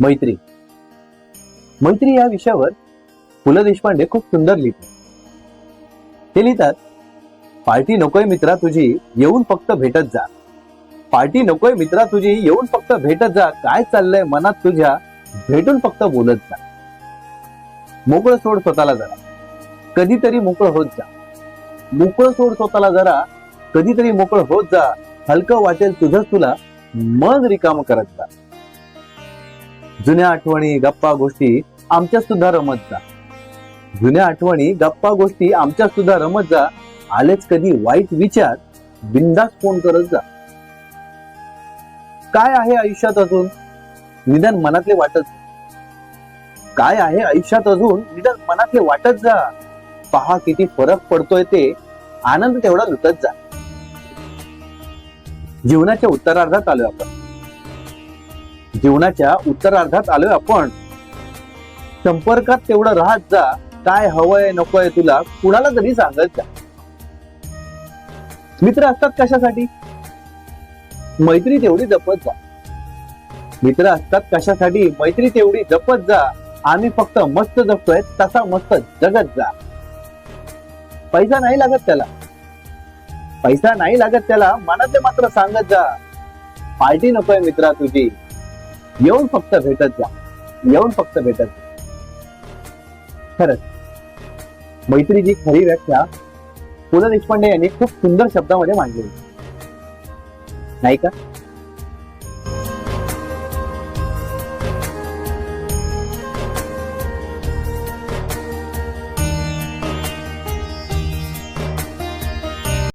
मैत्री. मैत्री या विषयावर पु ल देशपांडे खूप सुंदर लिहितात. ते लिहितात पार्टी नकोय मित्रा तुझी येऊन फक्त भेटत जा. पार्टी नकोय मित्रा तुझी येऊन फक्त भेटत जा. काय चाललंय मनात तुझ्या भेटून फक्त बोलत जा. मोकळं सोड स्वतःला जरा. कधीतरी मोकळं होत जा. मोकळं सोड स्वतःला जरा. कधीतरी मोकळं होत जा. हलकं वाटेल तुझं तुला. मन रिकाम करत जा. जुन्या आठवणी गप्पा गोष्टी आमच्या सुद्धा रमत जा. जुन्या आठवणी गप्पा गोष्टी आमच्या सुद्धा रमत जा. आलेच कधी वाईट विचार बिंदास फोन करत जा. काय आहे आयुष्यात अजून? निदान मनातले वाटत जा. काय आहे आयुष्यात अजून? निदान मनातले वाटत जा. पहा किती फरक पडतोय ते. आनंद तेवढा लुटत जा. जीवनाच्या उत्तरार्धात आलोय आपण. जीवनाच्या उत्तरार्धात आलोय आपण. संपर्कात तेवढं राहत जा. काय हवंय नकोय तुला कुणाला तरी सांगत जा. मित्र असतात कशासाठी? मैत्री तेवढी जपत जा. मित्र असतात कशासाठी? मैत्री तेवढी जपत जा. आम्ही फक्त मस्त जगतोय तसा मस्त जगत जा. पैसा नाही लागत त्याला. पैसा नाही लागत त्याला मनातले मात्र सांगत जा. पार्टी नकोय मित्रा तुझी. येऊन फक्त भेटत जा. येऊन फक्त भेटत जा. खरंच. मैत्रीची खरी व्याख्या पु ल देशपांडे यांनी खूप सुंदर शब्दामध्ये मांडली होती. नाही का?